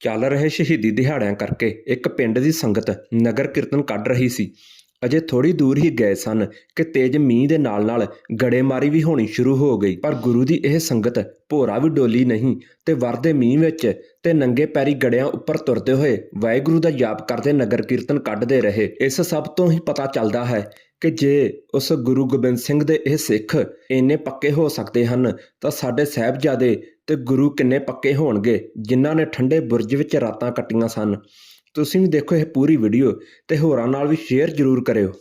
ਚੱਲ ਰਹੇ ਸ਼ਹੀਦੀ ਦਿਹਾੜਿਆਂ ਕਰਕੇ ਇੱਕ ਪਿੰਡ ਦੀ ਸੰਗਤ ਨਗਰ ਕੀਰਤਨ ਕੱਢ ਰਹੀ ਸੀ। ਅਜੇ ਥੋੜੀ ਦੂਰ ਹੀ ਗਏ ਸਨ ਕਿ ਤੇਜ਼ ਮੀਂਹ ਦੇ ਨਾਲ-ਨਾਲ ਗੜੇਮਾਰੀ ਵੀ ਹੋਣੀ ਸ਼ੁਰੂ ਹੋ ਗਈ। ਪਰ ਗੁਰੂ ਦੀ ਇਹ ਸੰਗਤ ਭੋਰਾ ਵੀ ਡੋਲੀ ਨਹੀਂ ਤੇ ਵਰਦੇ ਮੀਂਹ ਵਿੱਚ ਤੇ ਨੰਗੇ ਪੈਰੀ ਗੜਿਆਂ ਉੱਪਰ ਤੁਰਦੇ ਹੋਏ ਵਾਹਿਗੁਰੂ ਦਾ ਜਾਪ ਕਰਦੇ ਨਗਰ ਕੀਰਤਨ ਕੱਢਦੇ ਰਹੇ। ਇਸ ਸਭ ਤੋਂ ਹੀ ਪਤਾ ਚੱਲਦਾ ਹੈ ਕਿ ਜੇ ਉਸ ਗੁਰੂ ਗੋਬਿੰਦ ਸਿੰਘ ਦੇ ਇਹ ਸਿੱਖ ਇੰਨੇ ਪੱਕੇ ਹੋ ਸਕਦੇ ਹਨ ਤਾਂ ਸਾਡੇ ਸਾਹਿਬਜ਼ਾਦੇ ਤੇ ਗੁਰੂ ਕਿੰਨੇ ਪੱਕੇ ਹੋਣਗੇ ਜਿਨ੍ਹਾਂ ਨੇ ਠੰਡੇ ਬੁਰਜ ਵਿੱਚ ਰਾਤਾਂ ਕੱਟੀਆਂ ਸਨ ਤੁਸੀਂ ਵੀ ਦੇਖੋ ਇਹ ਪੂਰੀ ਵੀਡੀਓ ਤੇ ਹੋਰਾਂ ਨਾਲ ਵੀ ਸ਼ੇਅਰ ਜ਼ਰੂਰ ਕਰਿਓ